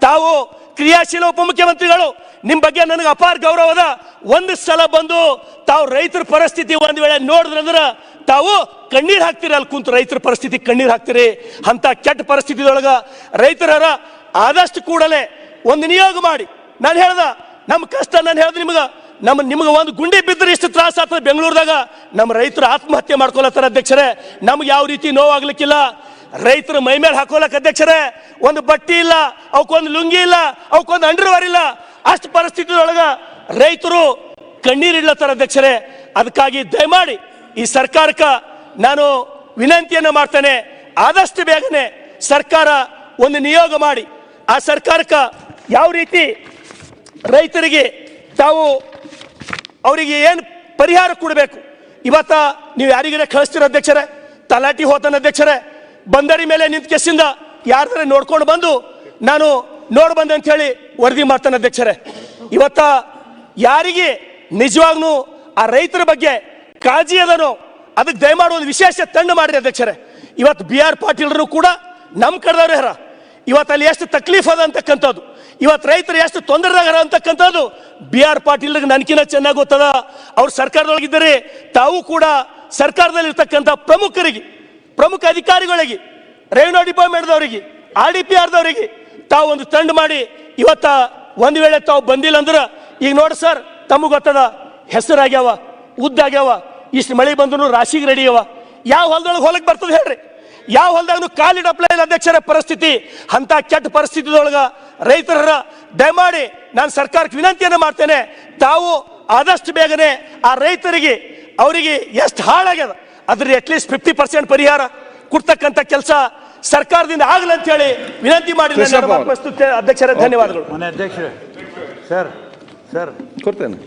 ತಾವು ಕ್ರಿಯಾಶೀಲ ಉಪಮುಖ್ಯಮಂತ್ರಿಗಳು. ನಿಮ್ಮ ಬಗ್ಗೆ ನನಗೆ ಅಪಾರ ಗೌರವದ ಒಂದು ಸಲ ಬಂದು ತಾವು ರೈತರ ಪರಿಸ್ಥಿತಿ ಒಂದ್ ವೇಳೆ ನೋಡಿದ್ರಂದ್ರ ತಾವು ಕಣ್ಣೀರು ಹಾಕ್ತೀರಿ ಅಲ್ಲಿ ಕುಂತು ರೈತರ ಪರಿಸ್ಥಿತಿ ಕಣ್ಣೀರ್ ಹಾಕ್ತೀರಿ. ಅಂತ ಕೆಟ್ಟ ಪರಿಸ್ಥಿತಿದೊಳಗ ರೈತರರ ಆದಷ್ಟು ಕೂಡಲೇ ಒಂದು ನಿಯೋಗ ಮಾಡಿ. ನಾನು ಹೇಳ್ದ ನಮ್ಮ ಕಷ್ಟ ನಾನು ಹೇಳ್ದೆ ನಿಮ್ಗ. ನಮ್ಮ ನಿಮ್ಗೆ ಒಂದು ಗುಂಡಿ ಬಿದ್ದರೆ ಇಷ್ಟು ತ್ರಾಸ ಆಗ್ತದೆ ಬೆಂಗಳೂರದಾಗ. ನಮ್ಮ ರೈತರು ಆತ್ಮಹತ್ಯೆ ಮಾಡ್ಕೊಳತ್ತಾರ ಅಧ್ಯಕ್ಷರೇ. ನಮ್ಗೆ ಯಾವ ರೀತಿ ನೋವಾಗ್ಲಿಕ್ಕಿಲ್ಲ. ರೈತರು ಮೈ ಮೇಲೆ ಅಧ್ಯಕ್ಷರೇ, ಒಂದು ಬಟ್ಟಿ ಇಲ್ಲ, ಅವಕ್ಕೊಂದು ಲುಂಗಿ ಇಲ್ಲ, ಅವಕ್ಕೊಂದು ಅಂಡರ್ವೇರ್ ಇಲ್ಲ, ಅಷ್ಟು ಪರಿಸ್ಥಿತಿಯೊಳಗ ರೈತರು ಕಣ್ಣೀರಿಡ್ಲತ್ತಾರ ಅಧ್ಯಕ್ಷರೇ. ಅದಕ್ಕಾಗಿ ದಯಮಾಡಿ ಈ ಸರ್ಕಾರಕ್ಕೆ ನಾನು ವಿನಂತಿಯನ್ನು ಮಾಡ್ತೇನೆ. ಆದಷ್ಟು ಬೇಗನೆ ಸರ್ಕಾರ ಒಂದು ನಿಯೋಗ ಮಾಡಿ, ಆ ಸರ್ಕಾರಕ್ಕೆ ಯಾವ ರೀತಿ ರೈತರಿಗೆ ತಾವು ಅವರಿಗೆ ಏನು ಪರಿಹಾರ ಕೊಡಬೇಕು, ಇವತ್ತ ನೀವು ಯಾರಿಗಾರ ಕಳಿಸ್ತೀರ ಅಧ್ಯಕ್ಷರೇ? ತಲಾಟಿ ಹೋತನ ಅಧ್ಯಕ್ಷರೇ? ಬಂದರಿ ಮೇಲೆ ನಿಂತ ಕೆಸಿಂದ ಯಾರ್ದಾರ ನೋಡ್ಕೊಂಡು ಬಂದು ನಾನು ನೋಡ್ ಬಂದೆ ಅಂತ ಹೇಳಿ ವರದಿ ಮಾಡ್ತಾನೆ ಅಧ್ಯಕ್ಷರೇ. ಇವತ್ತ ಯಾರಿಗೆ ನಿಜವಾಗ್ನು ಆ ರೈತರ ಬಗ್ಗೆ ಕಾಳಜಿ ಅದನೋ ಅದಕ್ಕೆ ದಯಮಾಡುವ ಒಂದು ವಿಶೇಷ ತಂಡ ಮಾಡಿರಿ ಅಧ್ಯಕ್ಷರೇ. ಇವತ್ತು ಬಿ ಆರ್ ಪಾಟೀಲ್ರು ಕೂಡ ನಮ್ಮ ಕಡೆದವ್ರೆ ಹರ. ಇವತ್ತು ಅಲ್ಲಿ ಎಷ್ಟು ತಕ್ಲೀಫ್ ಅದ ಅಂತಕ್ಕಂಥದ್ದು, ಇವತ್ತು ರೈತರು ಎಷ್ಟು ತೊಂದರೆದಾಗ ಅಂತಕ್ಕಂಥದ್ದು ಬಿ ಆರ್ ಪಾಟೀಲ್ ನನಕಿನ ಚೆನ್ನಾಗಿ ಗೊತ್ತದ. ಅವ್ರು ಸರ್ಕಾರದೊಳಗಿದ್ದರೆ, ತಾವು ಕೂಡ ಸರ್ಕಾರದಲ್ಲಿರ್ತಕ್ಕಂಥ ಪ್ರಮುಖರಿಗೆ ಪ್ರಮುಖ ಅಧಿಕಾರಿಗಳಿಗೆ ರೆವಿನ್ಯೂ ಡಿಪಾರ್ಟ್ಮೆಂಟ್ದವರಿಗೆ, ಆರ್ ಡಿ ಪಿ ಆರ್ದವರಿಗೆ ತಾವು ಒಂದು ತಂಡ ಮಾಡಿ ಇವತ್ತ ಒಂದು ವೇಳೆ ತಾವು ಬಂದಿಲ್ಲ ಅಂದ್ರೆ, ಈಗ ನೋಡಿ ಸರ್ ತಮಗೆ ಗೊತ್ತದ, ಹೆಸರಾಗ್ಯಾವ, ಉದ್ದಾಗ್ಯಾವ, ಇಷ್ಟು ಮಳೆ ಬಂದ್ರು ರಾಶಿಗೆ ರೆಡಿ ಅವ. ಯಾವ ಹೊಲದೊಳಗೆ ಹೊಲಕ್ಕೆ ಬರ್ತದೆ ಹೇಳ್ರಿ. ಯಾವ ಹೊಲದಾಗ ಕಾಲಿಡಪ್ಲೈ ಇಲ್ಲ ಅಧ್ಯಕ್ಷರ ಪರಿಸ್ಥಿತಿ ಅಂತ ಕೆಟ್ಟ ಪರಿಸ್ಥಿತಿದೊಳಗ ರೈತರ ದಯಮಾಡಿ ನಾನು ಸರ್ಕಾರಕ್ಕೆ ವಿನಂತಿಯನ್ನು ಮಾಡ್ತೇನೆ, ತಾವು ಆದಷ್ಟು ಬೇಗನೆ ಆ ರೈತರಿಗೆ, ಅವರಿಗೆ ಎಷ್ಟು ಹಾಳಾಗ್ಯದ. ಅದ್ರ ಅಟ್ಲೀಸ್ಟ್ ಫಿಫ್ಟಿ ಪರ್ಸೆಂಟ್ ಪರಿಹಾರ ಕೊಡ್ತಕ್ಕಂಥ ಕೆಲಸ ಸರ್ಕಾರದಿಂದ ಆಗಲ್ಲ ಅಂತ ಹೇಳಿ ವಿನಂತಿ ಮಾಡಿ ಅಧ್ಯಕ್ಷರೇ ಧನ್ಯವಾದಗಳು. ಮನೆ ಅಧ್ಯಕ್ಷರೇ ಸರ್ ಸರ್. ಕೊಡ್ತೇನೆ.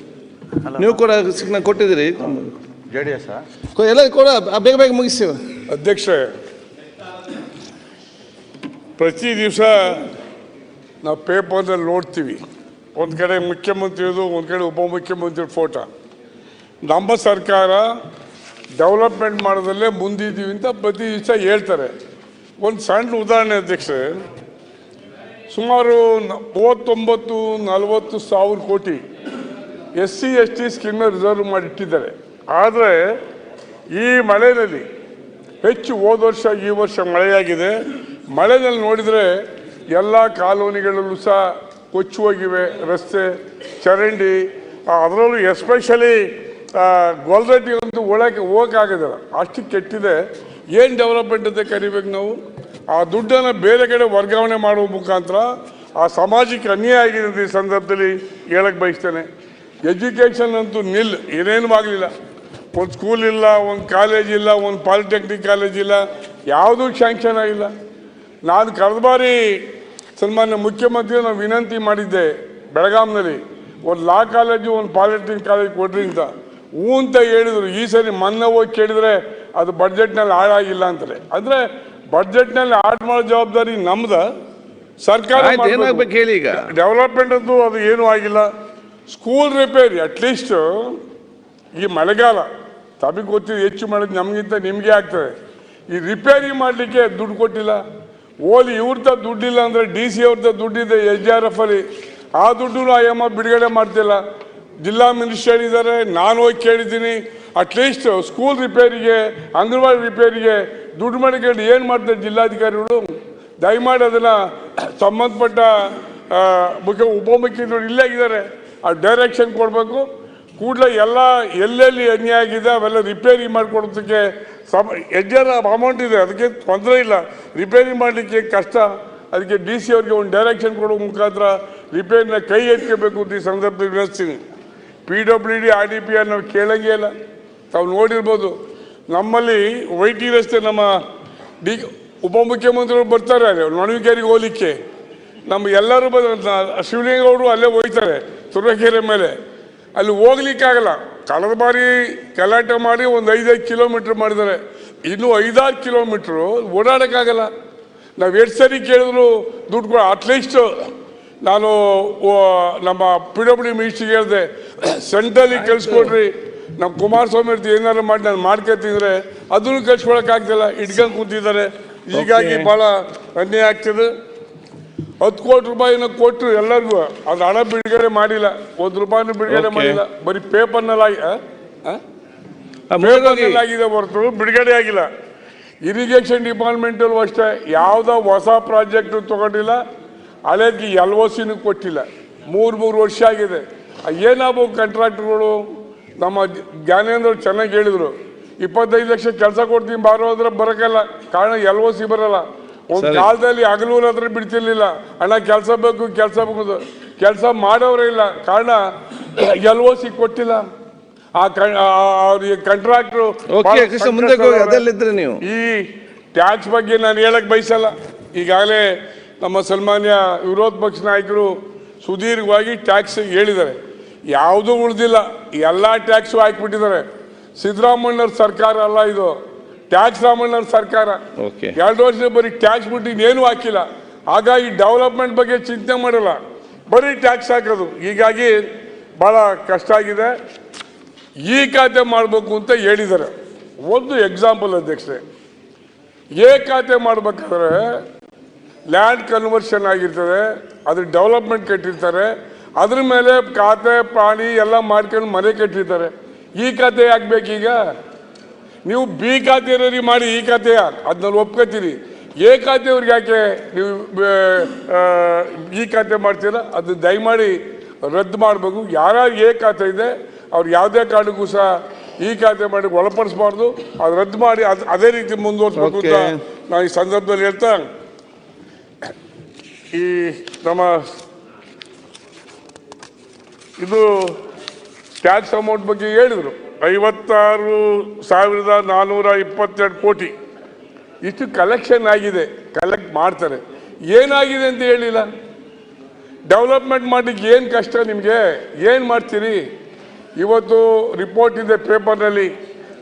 ನೀವು ಕೂಡ ಸಿಗ್ನ ಕೊಟ್ಟಿದ್ದೀರಿ. ಜೆ ಡಿ ಎಸ್ ಎಲ್ಲ ಕೂಡ ಬೇಗ ಬೇಗ ಮುಗಿಸಿ. ಅಧ್ಯಕ್ಷರೇ ಪ್ರತಿ ದಿವಸ ನಾವು ಪೇಪರ್ನಲ್ಲಿ ನೋಡ್ತೀವಿ. ಒಂದು ಕಡೆ ಮುಖ್ಯಮಂತ್ರಿಯದು ಒಂದು ಕಡೆ ಉಪಮುಖ್ಯಮಂತ್ರಿ ಫೋಟೋ. ನಮ್ಮ ಸರ್ಕಾರ ಡೆವಲಪ್ಮೆಂಟ್ ಮಾಡೋದಲ್ಲೇ ಮುಂದಿದ್ದೀವಿ ಅಂತ ಪ್ರತಿ ದಿವಸ ಹೇಳ್ತಾರೆ. ಒಂದು ಸಣ್ಣ ಉದಾಹರಣೆ ಅಧ್ಯಕ್ಷರೇ. ಸುಮಾರು ಮೂವತ್ತೊಂಬತ್ತು, ನಲವತ್ತು ಸಾವಿರ ಕೋಟಿ ಎಸ್ ಸಿ ಎಸ್ ಟಿ ಸ್ಕೀಮ್ನ ರಿಸರ್ವ್ ಮಾಡಿಟ್ಟಿದ್ದಾರೆ. ಆದರೆ ಈ ಮಳೆಯಲ್ಲಿ ಹೆಚ್ಚು ಹೋದ ವರ್ಷ, ಈ ವರ್ಷ ಮಳೆಯಾಗಿದೆ. ಮಳೆಯಲ್ಲಿ ನೋಡಿದರೆ ಎಲ್ಲ ಕಾಲೋನಿಗಳಲ್ಲೂ ಸಹ ಕೊಚ್ಚಿ ಹೋಗಿವೆ ರಸ್ತೆ ಚರಂಡಿ. ಅದರಲ್ಲೂ ಎಸ್ಪೆಷಲಿ ಗೊಲ್ರಟ್ಟಿ ಒಂದು ಒಳಗೆ ಹೋಗೋಕ್ಕಾಗೋದಿಲ್ಲ ಅಷ್ಟು ಕೆಟ್ಟಿದೆ. ಏನು ಡೆವಲಪ್ಮೆಂಟ್ ಅಂತ ಕರಿಬೇಕು ನಾವು? ಆ ದುಡ್ಡನ್ನು ಬೇರೆ ಕಡೆ ವರ್ಗಾವಣೆ ಮಾಡುವ ಮುಖಾಂತರ ಆ ಸಮಾಜಕ್ಕೆ ಅನ್ಯಾಯ ಆಗಿದೆ ಈ ಸಂದರ್ಭದಲ್ಲಿ ಹೇಳಕ್ಕೆ ಬಯಸ್ತೇನೆ. ಎಜುಕೇಷನ್ ಅಂತೂ ನಿಲ್, ಏನೇನು ಆಗಲಿಲ್ಲ. ಒಂದು ಸ್ಕೂಲ್ ಇಲ್ಲ, ಒಂದು ಕಾಲೇಜ್ ಇಲ್ಲ, ಒಂದು ಪಾಲಿಟೆಕ್ನಿಕ್ ಕಾಲೇಜ್ ಇಲ್ಲ, ಯಾವುದೂ ಶ್ಯಾಂಕ್ಷನ್ ಆಗಿಲ್ಲ. ನಾನು ಕಳೆದ ಬಾರಿ ಸನ್ಮಾನ್ಯ ಮುಖ್ಯಮಂತ್ರಿ ನಾನು ವಿನಂತಿ ಮಾಡಿದ್ದೆ ಬೆಳಗಾಂನಲ್ಲಿ. ಒಂದು ಲಾ ಕಾಲೇಜು ಒಂದು ಪಾಲಿಟೆಕ್ನಿಕ್ ಕಾಲೇಜ್ ಕೊಡ್ರಿ ಅಂತ. ಹ್ಞೂ ಅಂತ ಹೇಳಿದರು. ಈ ಸರಿ ಮೊನ್ನೆ ಹೋಗಿ ಕೇಳಿದರೆ ಅದು ಬಡ್ಜೆಟ್ನಲ್ಲಿ ಹಾಳಾಗಿಲ್ಲ ಅಂತಾರೆ. ಅಂದರೆ ಬಡ್ಜೆಟ್ನಲ್ಲಿ ಹಾಳು ಮಾಡೋ ಜವಾಬ್ದಾರಿ ನಮ್ದ. ಸರ್ಕಾರ ಏನಾಗಬೇಕು ಹೇಳಿ ಈಗ? ಡೆವಲಪ್ಮೆಂಟ್ ಅಂತೂ ಅದು ಏನೂ ಆಗಿಲ್ಲ. ಸ್ಕೂಲ್ ರಿಪೇರಿ ಅಟ್ಲೀಸ್ಟ್ ಈ ಮಳೆಗಾಲ ತಮಗೆ ಗೊತ್ತಿದೆ ಹೆಚ್ಚು ಮಾಡೋದು ನಮಗಿಂತ ನಿಮಗೆ ಆಗ್ತದೆ. ಈ ರಿಪೇರಿ ಮಾಡಲಿಕ್ಕೆ ದುಡ್ಡು ಕೊಟ್ಟಿಲ್ಲ. ಓಲಿ ಇವ್ರದ ದುಡ್ಡಿಲ್ಲ ಅಂದರೆ ಡಿ ಸಿ ಅವ್ರದ್ದು ದುಡ್ಡಿದೆ ಎಚ್ ಆರ್ ಎಫ್ ಅಲ್ಲಿ. ಆ ದುಡ್ಡು ಅಯ್ಯಮ್ಮ ಬಿಡುಗಡೆ ಮಾಡ್ತಿಲ್ಲ. ಜಿಲ್ಲಾ ಮಿನಿಸ್ಟರ್ ಇದ್ದಾರೆ, ನಾನು ಹೋಗಿ ಕೇಳಿದ್ದೀನಿ ಅಟ್ಲೀಸ್ಟ್ ಸ್ಕೂಲ್ ರಿಪೇರಿಗೆ ಅಂಗನವಾಡಿ ರಿಪೇರಿಗೆ ದುಡ್ಡು ಮಾಡಿಕೊಂಡು ಏನು ಮಾಡ್ತಾರೆ ಜಿಲ್ಲಾಧಿಕಾರಿಗಳು? ದಯಮಾಡಿ ಅದನ್ನು ಸಂಬಂಧಪಟ್ಟ ಮುಖ್ಯ ಉಪಮುಖ್ಯಮಂತ್ರಿಗಳು ಇಲ್ಲೇ ಆಗಿದ್ದಾರೆ ಆ ಡೈರೆಕ್ಷನ್ ಕೊಡಬೇಕು. ಕೂಡಲೇ ಎಲ್ಲ, ಎಲ್ಲೆಲ್ಲಿ ಅನ್ಯಾಯ ಆಗಿದೆ, ಅವೆಲ್ಲ ರಿಪೇರಿ ಮಾಡಿಕೊಡೋದಕ್ಕೆ ಸಮ ಎಜ್ಜರ ಅಮೌಂಟ್ ಇದೆ, ಅದಕ್ಕೆ ತೊಂದರೆ ಇಲ್ಲ. ರಿಪೇರಿ ಮಾಡಲಿಕ್ಕೆ ಕಷ್ಟ, ಅದಕ್ಕೆ ಡಿ ಸಿ ಅವ್ರಿಗೆ ಒಂದು ಡೈರೆಕ್ಷನ್ ಕೊಡೋ ಮುಖಾಂತರ ರಿಪೇರಿನ ಕೈ ಎತ್ಕೋಬೇಕು ಅಂತ ಈ ಸಂದರ್ಭದಲ್ಲಿ ವಿನಿಸ್ತೀನಿ P W D R D P R ನಾವು ಕೇಳಂಗೇ ಇಲ್ಲ. ತಾವು ನೋಡಿರ್ಬೋದು, ನಮ್ಮಲ್ಲಿ ವೈ ಟಿ ರಸ್ತೆ ನಮ್ಮ ಡಿ, ಉಪಮುಖ್ಯಮಂತ್ರಿಗಳು ಬರ್ತಾರೆ, ಅಲ್ಲಿ ನೊಣವಿಕೆರಿಗೆ ಹೋಗ್ಲಿಕ್ಕೆ. ನಮ್ಮ ಎಲ್ಲರೂ ಬಂದ ಶಿವಲಿಂಗೌಡರು ಅಲ್ಲೇ ಹೋಗ್ತಾರೆ ತುರಕೆರೆ ಮೇಲೆ. ಅಲ್ಲಿ ಹೋಗ್ಲಿಕ್ಕಾಗಲ್ಲ ಕಳೆದ ಬಾರಿ ಗಲಾಟೆ ಮಾಡಿ ಒಂದು ಐದೈದು ಕಿಲೋಮೀಟ್ರ್ ಮಾಡಿದ್ದಾರೆ. ಇನ್ನೂ ಐದಾರು ಕಿಲೋಮೀಟ್ರು ಓಡಾಡೋಕ್ಕಾಗಲ್ಲ. ನಾವು ಎಷ್ಟು ಸರಿ ಕೇಳಿದ್ರು ದುಡ್ಡು ಕೂಡ, ಅಟ್ಲೀಸ್ಟ್ ನಾನು ನಮ್ಮ ಪಿ ಡಬ್ಲ್ಯೂ ಮಿನಿಸ್ಟ್ರಿಗೆ ಹೇಳಿದೆ ಸೆಂಟ್ರಲ್ಲಿ ಕಳಿಸ್ಕೊಡ್ರಿ ನಮ್ಮ ಕುಮಾರಸ್ವಾಮಿ ಅವ್ರದ್ದು ಏನಾದ್ರು ಮಾಡಿ ನಾನು ಮಾಡ್ಕೊತಿದ್ರೆ ಅದನ್ನು ಕಳ್ಸ್ಕೊಳಕ್ಕಾಗ್ತಿಲ್ಲ ಇಟ್ಕೊಂಡು ಕೂತಿದ್ದಾರೆ. ಹೀಗಾಗಿ ಭಾಳ ಅನ್ಯಾಯ ಆಗ್ತದೆ. ಹತ್ತು ಕೋಟಿ ರೂಪಾಯಿನ ಕೊಟ್ಟರು ಎಲ್ಲರಿಗೂ. ಅದು ಹಣ ಬಿಡುಗಡೆ ಮಾಡಿಲ್ಲ ಒಂದು ರೂಪಾಯಿನೂ ಬಿಡುಗಡೆ. ಮಾಡಿಲ್ಲ. ಬರೀ ಪೇಪರ್ನಲ್ಲಿ. ಆಗಿದೆ ಹೊರತು ಬಿಡುಗಡೆ ಆಗಿಲ್ಲ. ಇರಿಗೇಷನ್ ಡಿಪಾರ್ಟ್ಮೆಂಟಲ್ಲೂ ಅಷ್ಟೇ ಯಾವುದೋ ಹೊಸ ಪ್ರಾಜೆಕ್ಟ್ ತಗೊಂಡಿಲ್ಲ. ಹಳೇದ್ಗೆ ಎಲ್ ಒ ಸಿನೂ ಕೊಟ್ಟಿಲ್ಲ. ಮೂರು ಮೂರು ವರ್ಷ ಆಗಿದೆ. ಏನಾಗಬೇಕು ಕಾಂಟ್ರಾಕ್ಟ್ರುಗಳು ನಮ್ಮ ಜ್ಞಾನೇಂದ್ರ ಚೆನ್ನಾಗಿ ಹೇಳಿದರು. ಇಪ್ಪತ್ತೈದು ಲಕ್ಷ ಕೆಲಸ ಕೊಡ್ತೀನಿ ಬಾರೋ ಅಂದ್ರೆ ಬರೋಕ್ಕಲ್ಲ ಕಾರಣ ಎಲ್ ಒ ಸಿ ಬರಲ್ಲ. ಒಂದು. ಕಾಲದಲ್ಲಿ ಹಗಲೂರ ಹತ್ರ ಬಿಡ್ತಿರ್ಲಿಲ್ಲ. ಅಣ್ಣ ಕೆಲಸ ಬೇಕು ಕೆಲಸ ಬೇಕು ಕೆಲಸ ಮಾಡೋರೇ ಇಲ್ಲ. ಕಾರಣ ಎಲ್ ಒ ಸಿ ಕೊಟ್ಟಿಲ್ಲ ಆ ಕಂಟ್ರಾಕ್ಟ್ರು ಅದಲ್ಲಿದ್ರೆ ನೀವು? ಈ ಟ್ಯಾಕ್ಸ್ ಬಗ್ಗೆ ನಾನು ಹೇಳಕ್ ಬಯಸಲ್ಲ. ಈಗಾಗಲೇ ನಮ್ಮ ಸನ್ಮಾನ್ಯ ವಿರೋಧ ಪಕ್ಷ ನಾಯಕರು ಸುದೀರ್ಘವಾಗಿ ಟ್ಯಾಕ್ಸ್ ಹೇಳಿದ್ದಾರೆ. ಯಾವುದೂ ಉಳಿದಿಲ್ಲ. ಎಲ್ಲ ಟ್ಯಾಕ್ಸು ಹಾಕಿಬಿಟ್ಟಿದ್ದಾರೆ. ಸಿದ್ದರಾಮಣ್ಣವ್ರ ಸರ್ಕಾರ ಅಲ್ಲ ಇದು. ಟ್ಯಾಕ್ಸ್ ರಾಮಣ್ಣವ್ರ ಸರ್ಕಾರ. ಎರಡು ವರ್ಷ ಬರೀ ಟ್ಯಾಕ್ಸ್ ಬಿಟ್ಟು ಇನ್ನೇನು ಹಾಕಿಲ್ಲ. ಹಾಗಾಗಿ ಡೆವಲಪ್ಮೆಂಟ್ ಬಗ್ಗೆ ಚಿಂತೆ ಮಾಡಲ್ಲ. ಬರೀ ಟ್ಯಾಕ್ಸ್ ಹಾಕೋದು. ಹೀಗಾಗಿ ಭಾಳ ಕಷ್ಟ ಆಗಿದೆ. ಈ ಖಾತೆ ಮಾಡಬೇಕು ಅಂತ ಹೇಳಿದ್ದಾರೆ. ಒಂದು ಎಕ್ಸಾಂಪಲ್ ಅಧ್ಯಕ್ಷರೇ. ಏ ಖಾತೆ ಮಾಡಬೇಕಾದ್ರೆ ಲ್ಯಾಂಡ್ ಕನ್ವರ್ಷನ್ ಆಗಿರ್ತದೆ ಅದ್ರ ಡೆವಲಪ್ಮೆಂಟ್ ಕಟ್ಟಿರ್ತಾರೆ ಅದ್ರ ಮೇಲೆ ಖಾತೆ ಪ್ರಾಣಿ ಎಲ್ಲ ಮಾಡ್ಕೊಂಡು ಮನೆ ಕಟ್ಟಿರ್ತಾರೆ. ಈ ಖಾತೆ ಯಾಕೆ ಬೇಕೀಗ? ನೀವು ಬಿ ಖಾತೆ ಇರೋರಿಗೆ ಮಾಡಿ ಈ ಖಾತೆ ಅದನ್ನ ಒಪ್ಕೋತೀರಿ. ಎ ಖಾತೆಯವ್ರಿಗೆ ಯಾಕೆ ನೀವು ಈ ಖಾತೆ ಮಾಡ್ತೀರಾ? ಅದು ದಯಮಾಡಿ ರದ್ದು ಮಾಡಬೇಕು. ಯಾರ್ಯಾರು ಎ ಖಾತೆ ಇದೆ ಅವ್ರು ಯಾವುದೇ ಕಾರಣಕ್ಕೂ ಸಹ ಈ ಖಾತೆ ಮಾಡಿ ಒಳಪಡಿಸಬಾರ್ದು. ಅದು ರದ್ದು ಮಾಡಿ ಅದು ಅದೇ ರೀತಿ ಮುಂದುವರಿಸಬೇಕು ಅಂತ ನಾನು ಈ ಸಂದರ್ಭದಲ್ಲಿ ಹೇಳ್ತಾ ಈ ನಮ್ಮ ಇದು ಟ್ಯಾಕ್ಸ್ ಅಮೌಂಟ್ ಬಗ್ಗೆ ಹೇಳಿದರು. ಐವತ್ತಾರು ಸಾವಿರದ ನಾನ್ನೂರ ಇಪ್ಪತ್ತೆರಡು ಕೋಟಿ. ಇಷ್ಟು ಕಲೆಕ್ಷನ್ ಆಗಿದೆ. ಕಲೆಕ್ಟ್ ಮಾಡ್ತಾರೆ. ಏನಾಗಿದೆ ಅಂತ ಹೇಳಿಲ್ಲ. ಡೆವಲಪ್ಮೆಂಟ್ ಮಾಡಲಿಕ್ಕೆ ಏನು ಕಷ್ಟ ನಿಮಗೆ? ಏನು ಮಾಡ್ತೀರಿ? ಇವತ್ತು ರಿಪೋರ್ಟ್ ಇದೆ ಪೇಪರ್ನಲ್ಲಿ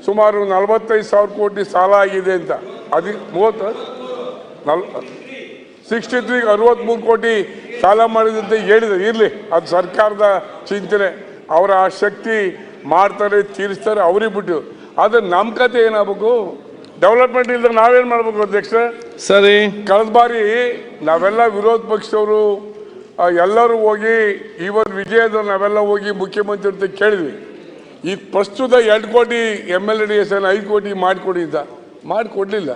ಸುಮಾರು ನಲವತ್ತೈದು ಸಾವಿರ ಕೋಟಿ ಸಾಲ ಆಗಿದೆ ಅಂತ. ಅದಕ್ಕೆ ಮೂವತ್ತು ನಲ್ ಸಿಕ್ಸ್ಟಿ ತ್ರೀ ಅರವತ್ತ್ಮೂರು ಕೋಟಿ ಸಾಲ ಮಾಡಿದಂತೆ ಹೇಳಿದೆ. ಇರಲಿ ಅದು ಸರ್ಕಾರದ ಚಿಂತನೆ. ಅವರ ಆ ಶಕ್ತಿ ಮಾಡ್ತಾರೆ ತೀರಿಸ್ತಾರೆ ಅವ್ರಿಗೆ ಬಿಟ್ಟು. ಆದರೆ ನಮ್ಮ ಕತೆ ಏನಾಗಬೇಕು? ಡೆವಲಪ್ಮೆಂಟ್ ಇಲ್ದ ನಾವೇನು ಮಾಡ್ಬೇಕು ಅಧ್ಯಕ್ಷ ಸರಿ. ಕಳೆದ ಬಾರಿ ನಾವೆಲ್ಲ ವಿರೋಧ ಪಕ್ಷದವರು ಎಲ್ಲರೂ ಹೋಗಿ ಇವತ್ತು ವಿಜಯದ ನಾವೆಲ್ಲ ಹೋಗಿ ಮುಖ್ಯಮಂತ್ರಿ ಅಂತ ಕೇಳಿದ್ವಿ. ಈ ಪ್ರಸ್ತುತ ಎರಡು ಕೋಟಿ M L A D S N ಐದು ಕೋಟಿ ಮಾಡಿಕೊಡಿದ್ದ ಅಂತ. ಮಾಡಿಕೊಡ್ಲಿಲ್ಲ.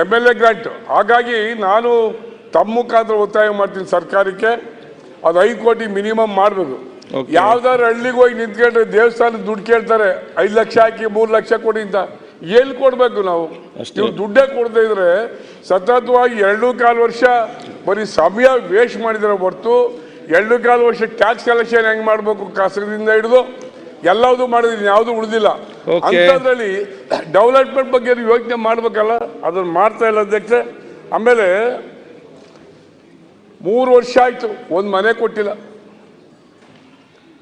ಎಂ ಎಲ್ ಎ ಗ್ರಾಂಟ್ ಹಾಗಾಗಿ ನಾನು ತಮ್ಮ ಮುಖಾಂತರ ಒತ್ತಾಯ ಮಾಡ್ತೀನಿ ಸರ್ಕಾರಕ್ಕೆ. ಅದು ಐದು ಕೋಟಿ ಮಿನಿಮಮ್ ಮಾಡಬೇಕು. ಯಾವ್ದಾದ್ರು ಹಳ್ಳಿಗೆ ಹೋಗಿ ನಿಂತ್ಕೊಂಡ್ರೆ ದೇವಸ್ಥಾನ ದುಡ್ಡು ಕೇಳ್ತಾರೆ. ಐದು ಲಕ್ಷ ಹಾಕಿ ಮೂರು ಲಕ್ಷ ಕೊಡಿ ಅಂತ. ಎಲ್ಲಿ ಕೊಡಬೇಕು ನಾವು? ನೀವು ದುಡ್ಡೇ ಕೊಡದೇ ಇದ್ರೆ ಸತತವಾಗಿ ಎರಡು ಕಾಲು ವರ್ಷ ಬರೀ ಸಮಯ ವೇಸ್ಟ್ ಮಾಡಿದ್ರೆ ಹೊರತು ಎರಡು ಕಾಲು ವರ್ಷ ಟ್ಯಾಕ್ಸ್ ಕಲೆಕ್ಷನ್ ಹೆಂಗೆ ಮಾಡಬೇಕು? ಕಸದಿಂದ ಹಿಡಿದು ಎಲ್ಲದೂ ಮಾಡಿದ್ರಿ ಯಾವುದು ಉಳಿದಿಲ್ಲ. ಅಂತದ್ರಲ್ಲಿ ಅಂಥದ್ರಲ್ಲಿ ಡೆವಲಪ್ಮೆಂಟ್ ಬಗ್ಗೆ ಯೋಚನೆ ಮಾಡ್ಬೇಕಲ್ಲ? ಅದನ್ನ ಮಾಡ್ತಾ ಇಲ್ಲ ಅಧ್ಯಕ್ಷ. ಆಮೇಲೆ ಮೂರು ವರ್ಷ ಆಯ್ತು ಒಂದು ಮನೆ ಕೊಟ್ಟಿಲ್ಲ.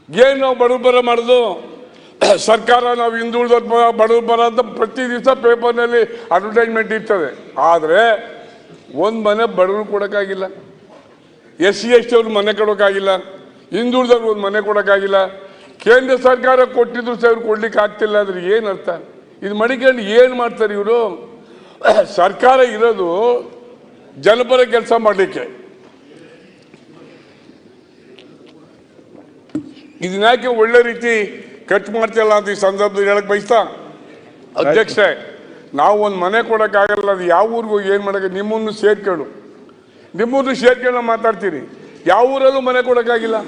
ಏನು ನಾವು ಬಡವ್ರು ಬರ ಮಾಡೋದು? ಸರ್ಕಾರ ನಾವು ಹಿಂದುಳಿದ ಬಡವ್ರು ಬರ ಅಂತ ಪ್ರತಿ ದಿವಸ ಪೇಪರ್ನಲ್ಲಿ ಅಡ್ವರ್ಟೈಸ್ಮೆಂಟ್ ಇರ್ತದೆ. ಆದರೆ ಒಂದು ಮನೆ ಬಡವರು ಕೊಡೋಕ್ಕಾಗಿಲ್ಲ. ಎಸ್ ಸಿ ಎಸ್ ಟಿ ಅವ್ರಿಗೆ ಮನೆ ಕೊಡೋಕ್ಕಾಗಿಲ್ಲ. ಹಿಂದುಳಿದವ್ರಿಗೆ ಒಂದು ಮನೆ ಕೊಡೋಕ್ಕಾಗಿಲ್ಲ. ಕೇಂದ್ರ ಸರ್ಕಾರ ಕೊಟ್ಟಿದ್ರು ಅವ್ರು ಕೊಡ್ಲಿಕ್ಕೆ ಆಗ್ತಿಲ್ಲ ಅಂದ್ರೆ ಏನು ಅರ್ಥ? ಇದು ಮಡಿಕೊಂಡು ಏನು ಮಾಡ್ತಾರೆ ಇವರು? ಸರ್ಕಾರ ಇರೋದು ಜನಪರ ಕೆಲಸ ಮಾಡಲಿಕ್ಕೆ. ಇದನ್ನಾಕೆ ಒಳ್ಳೆ ರೀತಿ ಕಟ್ ಮಾಡ್ತಿಲ್ಲ ಅಂತ ಈ ಸಂದರ್ಭದಲ್ಲಿ ಹೇಳಕ್ ಬಯಸ್ತಾ? ಅಧ್ಯಕ್ಷ ನಾವು ಒಂದು ಮನೆ ಆಗಲ್ಲ ಅದು ಯಾವ ಊರಿಗೂ ಏನು ಮಾಡೋಕ್ಕೆ, ನಿಮ್ಮನ್ನು ಸೇರ್ಕೊಂಡು ನಿಮ್ಮನ್ನು ಸೇರ್ಕೊಂಡು ಮಾತಾಡ್ತೀರಿ. ಯಾವ ಊರಲ್ಲೂ ಮನೆ ಕೊಡೋಕ್ಕಾಗಿಲ್ಲ.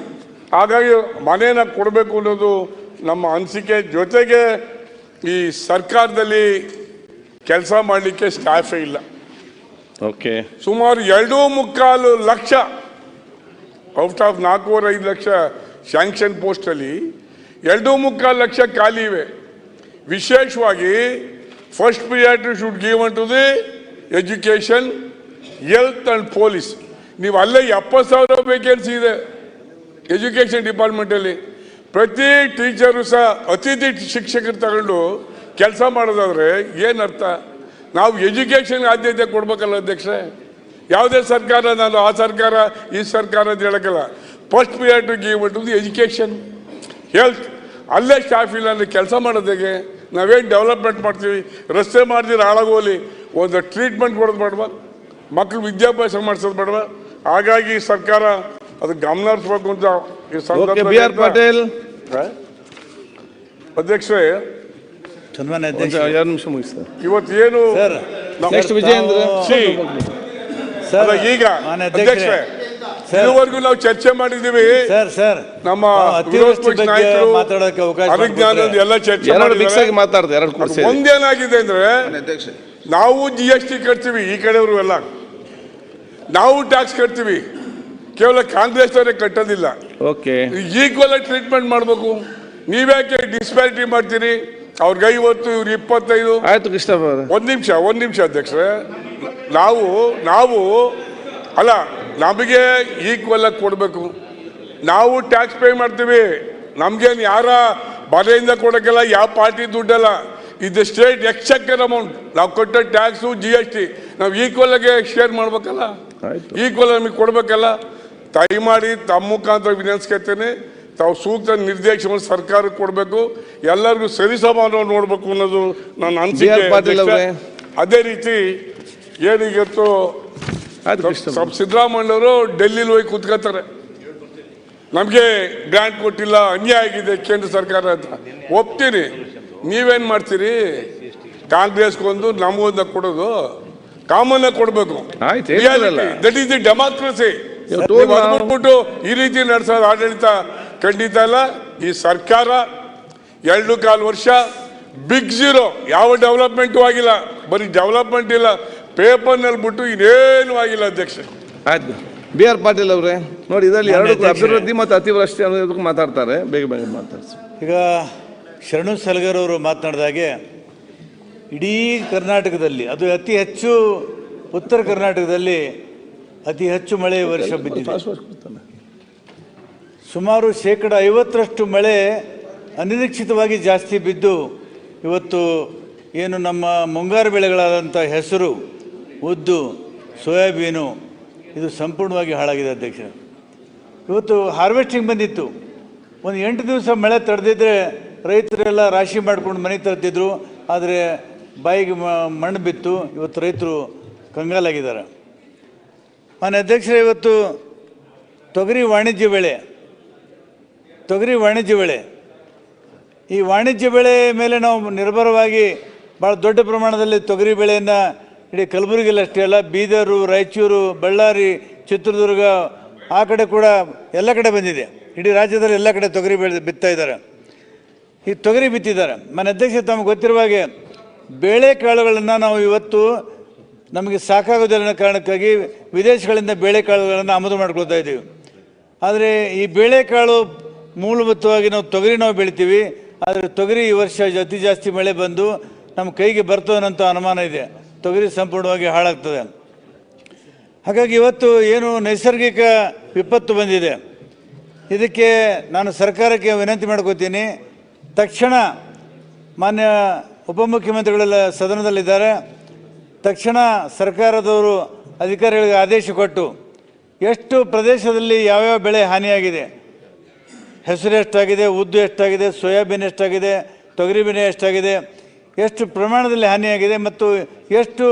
ಹಾಗಾಗಿ ಮನೇನ ಕೊಡಬೇಕು ಅನ್ನೋದು ನಮ್ಮ ಅನಿಸಿಕೆ. ಜೊತೆಗೆ ಈ ಸರ್ಕಾರದಲ್ಲಿ ಕೆಲಸ ಮಾಡಲಿಕ್ಕೆ ಸ್ಟಾಫೇ ಇಲ್ಲ. ಓಕೆ ಸುಮಾರು ಎರಡೂ ಮುಕ್ಕಾಲು ಲಕ್ಷ ಔಟ್ ಆಫ್ ನಾಲ್ಕೂವರೆ ಐದು ಲಕ್ಷ ಶಾಂಕ್ಷನ್ ಪೋಸ್ಟಲ್ಲಿ ಎರಡೂ ಮುಕ್ಕಾಲು ಲಕ್ಷ ಖಾಲಿ ಇವೆ. ವಿಶೇಷವಾಗಿ first priority should given to the education health and police ನೀವು ಅಲ್ಲೇ ಎಪ್ಪತ್ತು ಸಾವಿರ ವೇಕೆನ್ಸಿ ಇದೆ. ಎಜುಕೇಷನ್ ಡಿಪಾರ್ಟ್ಮೆಂಟಲ್ಲಿ ಪ್ರತಿ ಟೀಚರು ಸಹ ಅತಿಥಿ ಶಿಕ್ಷಕರು ತಗೊಂಡು ಕೆಲಸ ಮಾಡೋದಾದರೆ ಏನರ್ಥ? ನಾವು ಎಜುಕೇಷನ್ ಆದ್ಯತೆ ಕೊಡಬೇಕಲ್ಲ ಅಧ್ಯಕ್ಷರೇ. ಯಾವುದೇ ಸರ್ಕಾರ ನಾನು ಆ ಸರ್ಕಾರ, ಈ ಸರ್ಕಾರ ಅಂತ ಹೇಳಕ್ಕಲ್ಲ. First priority give education health ಅಲ್ಲೇ ಸ್ಟಾಫ್ ಇಲ್ಲ ಅಂದರೆ ಕೆಲಸ ಮಾಡೋದಕ್ಕೆ ನಾವೇನು ಡೆವಲಪ್ಮೆಂಟ್ ಮಾಡ್ತೀವಿ? ರಸ್ತೆ ಮಾಡ್ತೀರಿ ಹಾಳಾಗೋಲಿ ಒಂದು ಟ್ರೀಟ್ಮೆಂಟ್ ಕೊಡೋದು ಮಾಡುವ ಮಕ್ಕಳು ವಿದ್ಯಾಭ್ಯಾಸ ಮಾಡಿಸೋದು ಬೇಡವ ಹಾಗಾಗಿ ಸರ್ಕಾರ ಅದು ಗಮನ ಹರಿಸ್ಬೇಕು ಅಂತ ಈ ಓಕೆ ಸಂದರ್ಭದಲ್ಲಿ ಬಿ ಆರ್ ಪಾಟೀಲ್. ಅಧ್ಯಕ್ಷರೇ ಸನ್ಮಾನ್ಯ ಒಂದು ಅಧ್ಯಕ್ಷ. ಎರಡು ನಿಮಿಷ ಮುಗಿಸ್ತಾರೆ ಇವತ್ತು ಏನು ಸರ್ ನಮ್ಮ- ನೆಕ್ಸ್ಟ್ ವಿಜಯೇಂದ್ರ ಸರ್ ಈಗ ಅಧ್ಯಕ್ಷರೇ. ಇದುವರೆಗೂ ನಾವು ಚರ್ಚೆ ಮಾಡಿದೀವಿ ಸರ್ ಸರ್ ನಮ್ಮ ಮಾತಾಡೋಕೆ ಅವಕಾಶ ಅಭಿಜ್ಞಾನದ. ಎಲ್ಲ ಚರ್ಚೆ ಮಾಡಿದ್ದಾರೆ. ಮಾತಾಡ್ತಾರೆ ಎರಡು ಒಂದೇನಾಗಿದೆ ಅಂದ್ರೆ ನಾವು ಜಿ ಎಸ್ ಟಿ ಕಟ್ತೀವಿ ಈ ಕಡೆಯವರು ಎಲ್ಲ. ನಾವು ಟ್ಯಾಕ್ಸ್ ಕಟ್ತೀವಿ. ಕೇವಲ ಕಾಂಗ್ರೆಸ್ ಅವರೇ ಕಟ್ಟೋದಿಲ್ಲ. ಓಕೆ. ಈಕ್ವಲ್ ಟ್ರೀಟ್ಮೆಂಟ್ ಮಾಡಬೇಕು. ನೀವ್ಯಾಕೆ ಡಿಸ್ಪ್ಯಾರಿಟಿ ಮಾಡ್ತೀರಿ? ಅವ್ರಿಗೆ ಐವತ್ತು ಇವ್ರು ಇಪ್ಪತ್ತೈದು. ಆಯ್ತು ಕೃಷ್ಣ ಒಂದ್ ನಿಮಿಷ ಒಂದ್ ನಿಮಿಷ ಅಧ್ಯಕ್ಷರೇ. ನಾವು ನಾವು ಅಲ್ಲ ನಮಗೆ ಈಕ್ವಲ್ ಆಗಿ ಕೊಡಬೇಕು. ನಾವು ಟ್ಯಾಕ್ಸ್ ಪೇ ಮಾಡ್ತೀವಿ. ನಮ್ಗೇನು ಯಾರ ಬಲೆಯಿಂದ ಕೊಡೋಕ್ಕೆಲ್ಲ ಯಾವ ಪಾರ್ಟಿ ದುಡ್ಡಲ್ಲ. ಇದು ಸ್ಟೇಟ್ ಎಕ್ಸೆಕ್ಟರ್ ಅಮೌಂಟ್ ನಾವು ಕೊಟ್ಟ ಟ್ಯಾಕ್ಸು ಜಿ ಎಸ್ ಟಿ ನಾವು ಈಕ್ವಲ್ ಆಗಿ ಶೇರ್ ಮಾಡ್ಬೇಕಲ್ಲ. ಈಕ್ವಲ್ ನಮಗೆ ಕೊಡ್ಬೇಕಲ್ಲ. ದಯಮಾಡಿ ತಮ್ಮ ಮುಖಾಂತರ ವಿನಂತಿಸ್ಕೊಳ್ತೇನೆ ತಾವು ಸೂಕ್ತ ನಿರ್ದೇಶನವನ್ನು ಸರ್ಕಾರಕ್ಕೆ ಕೊಡಬೇಕು. ಎಲ್ಲರಿಗೂ ಸರಿಸಮಾನ ನೋಡಬೇಕು ಅನ್ನೋದು ನನ್ನ ಅನಿಸಿಕೆ. ಅದೇ ರೀತಿ ಏನಿಗತ್ತು ಸಿದ್ದರಾಮಯ್ಯ ಅವರು. ಸ್ವಲ್ಪ ಸಿದ್ದರಾಮಯ್ಯವರು ಡೆಲ್ಲಿಲಿ ಹೋಗಿ ಕೂತ್ಕೋತಾರೆ. ನಮಗೆ ಗ್ರ್ಯಾಂಟ್ ಕೊಟ್ಟಿಲ್ಲ ಅನ್ಯಾಯ ಆಗಿದೆ ಕೇಂದ್ರ ಸರ್ಕಾರ ಅಂತ. ಒಪ್ತೀನಿ. ನೀವೇನು ಮಾಡ್ತೀರಿ? ಕಾಂಗ್ರೆಸ್ಗೊಂದು ನಮಗೊಂದ ಕೊಡೋದು. ಕಾಮನ್ ಕೊಡಬೇಕು. ಆಯ್ತು, ಹೇಳಿದ್ರಲ್ಲ. ದಟ್ ಈಸ್ ದಿ ಡೆಮಾಕ್ರಸಿ ಇವತ್ತು ನಾವು- ಬಿಟ್ಟು ಈ ರೀತಿ ನಡೆಸೋದು ಆಡಳಿತ ಖಂಡಿತ ಅಲ್ಲ. ಈ ಸರ್ಕಾರ ಎರಡು ಕಾಲು ವರ್ಷ ಬಿಗ್ ಜೀರೋ ಯಾವ ಡೆವಲಪ್ಮೆಂಟು ಆಗಿಲ್ಲ. ಬರೀ ಡೆವಲಪ್ಮೆಂಟ್ ಇಲ್ಲ ಪೇಪರ್ನಲ್ಲಿ ಬಿಟ್ಟು ಇನ್ನೇನು ಆಗಿಲ್ಲ ಅಧ್ಯಕ್ಷ. ಆಯ್ತು. ಬಿ ಆರ್ ಪಾಟೀಲ್ ಅವರೇ ನೋಡಿ ಇದರಲ್ಲಿ ಎರಡು ಕೂಡ ಅಭಿವೃದ್ಧಿ ಮತ್ತು ಅತಿವೃಷ್ಟಿ ಅನ್ನೋದಕ್ಕೆ ಮಾತಾಡ್ತಾರೆ. ಬೇಗ ಬೇಗ ಮಾತಾಡ್ಸಿ. ಈಗ ಶರಣು ಸಲಗರ್ ಅವರು ಮಾತನಾಡಿದಾಗೆ ಇಡೀ ಕರ್ನಾಟಕದಲ್ಲಿ ಅದು ಅತಿ ಹೆಚ್ಚು ಉತ್ತರ ಕರ್ನಾಟಕದಲ್ಲಿ ಅತಿ ಹೆಚ್ಚು ಮಳೆ ಈ ವರ್ಷ ಬಿದ್ದಿದೆ. ಸುಮಾರು ಶೇಕಡ ಐವತ್ತರಷ್ಟು ಮಳೆ ಅನಿರೀಕ್ಷಿತವಾಗಿ ಜಾಸ್ತಿ ಬಿದ್ದು ಇವತ್ತು ಏನು ನಮ್ಮ ಮುಂಗಾರು ಬೆಳೆಗಳಾದಂಥ ಹೆಸರು ಉದ್ದು ಸೋಯಾಬೀನು ಇದು ಸಂಪೂರ್ಣವಾಗಿ ಹಾಳಾಗಿದೆ ಅಧ್ಯಕ್ಷ. ಇವತ್ತು ಹಾರ್ವೆಸ್ಟಿಂಗ್ ಬಂದಿತ್ತು. ಒಂದು ಎಂಟು ದಿವಸ ಮಳೆ ತಡೆದಿದ್ರೆ ರೈತರೆಲ್ಲ ರಾಶಿ ಮಾಡ್ಕೊಂಡು ಮನೆ ತರ್ತಿದ್ರು ಆದರೆ ಬಾಯಿಗೆ ಮ- ಮಣ್ಣು ಬಿತ್ತು. ಇವತ್ತು ರೈತರು ಕಂಗಾಲಾಗಿದ್ದಾರೆ. ಮಾನ್ಯ ಅಧ್ಯಕ್ಷರೇ, ಇವತ್ತು ತೊಗರಿ ವಾಣಿಜ್ಯ ಬೆಳೆ, ತೊಗರಿ ವಾಣಿಜ್ಯ ಬೆಳೆ. ಈ ವಾಣಿಜ್ಯ ಬೆಳೆ ಮೇಲೆ ನಾವು ನಿರ್ಭರವಾಗಿ ಭಾಳ ದೊಡ್ಡ ಪ್ರಮಾಣದಲ್ಲಿ ತೊಗರಿ ಬೆಳೆಯನ್ನು ಇಡೀ ಕಲಬುರಗಿಲ್ಲ ಅಷ್ಟೇ ಅಲ್ಲ, ಬೀದರು, ರಾಯಚೂರು, ಬಳ್ಳಾರಿ, ಚಿತ್ರದುರ್ಗ, ಆ ಕಡೆ ಕೂಡ ಎಲ್ಲ ಕಡೆ ಬಂದಿದೆ. ಇಡೀ ರಾಜ್ಯದಲ್ಲಿ ಎಲ್ಲ ಕಡೆ ತೊಗರಿ ಬೆಳೆ ಬಿತ್ತಾ ಇದ್ದಾರೆ. ಈ ತೊಗರಿ ಬಿತ್ತಿದ್ದಾರೆ. ಮನೆ ಅಧ್ಯಕ್ಷ ತಮಗೆ ಗೊತ್ತಿರುವ ಹಾಗೆ ಬೇಳೆಕಾಳುಗಳನ್ನು ನಾವು ಇವತ್ತು ನಮಗೆ ಸಾಕಾಗೋದಿಲ್ಲ ಕಾರಣಕ್ಕಾಗಿ ವಿದೇಶಗಳಿಂದ ಬೇಳೆಕಾಳುಗಳನ್ನು ಆಮದು ಮಾಡ್ಕೊಳ್ತಾ ಇದ್ದೀವಿ. ಆದರೆ ಈ ಬೇಳೆಕಾಳು ಮೂಲಭೂತವಾಗಿ ನಾವು ತೊಗರಿ ನಾವು ಬೆಳಿತೀವಿ, ಆದರೆ ತೊಗರಿ ಈ ವರ್ಷ ಅತಿ ಜಾಸ್ತಿ ಮಳೆ ಬಂದು ನಮ್ಮ ಕೈಗೆ ಬರ್ತದೆ ಅನ್ನೋಂಥ ಅನುಮಾನ ಇದೆ. ತೊಗರಿ ಸಂಪೂರ್ಣವಾಗಿ ಹಾಳಾಗ್ತದೆ. ಹಾಗಾಗಿ ಇವತ್ತು ಏನು ನೈಸರ್ಗಿಕ ವಿಪತ್ತು ಬಂದಿದೆ. ಇದಕ್ಕೆ ನಾನು ಸರ್ಕಾರಕ್ಕೆ ವಿನಂತಿ ಮಾಡ್ಕೋತೀನಿ. ತಕ್ಷಣ ಮಾನ್ಯ ಉಪಮುಖ್ಯಮಂತ್ರಿಗಳೆಲ್ಲ ಸದನದಲ್ಲಿದ್ದಾರೆ. ತಕ್ಷಣ ಸರ್ಕಾರದವರು ಅಧಿಕಾರಿಗಳಿಗೆ ಆದೇಶ ಕೊಟ್ಟು ಎಷ್ಟು ಪ್ರದೇಶದಲ್ಲಿ ಯಾವ್ಯಾವ ಬೆಳೆ ಹಾನಿಯಾಗಿದೆ? ಹೆಸರು ಎಷ್ಟಾಗಿದೆ? ಉದ್ದು ಎಷ್ಟಾಗಿದೆ? ಸೋಯಾಬೀನ್ ಎಷ್ಟಾಗಿದೆ? ತೊಗರಿಬೇಳೆ ಎಷ್ಟಾಗಿದೆ? ಎಷ್ಟು ಪ್ರಮಾಣದಲ್ಲಿ ಹಾನಿಯಾಗಿದೆ ಮತ್ತು ಎಷ್ಟು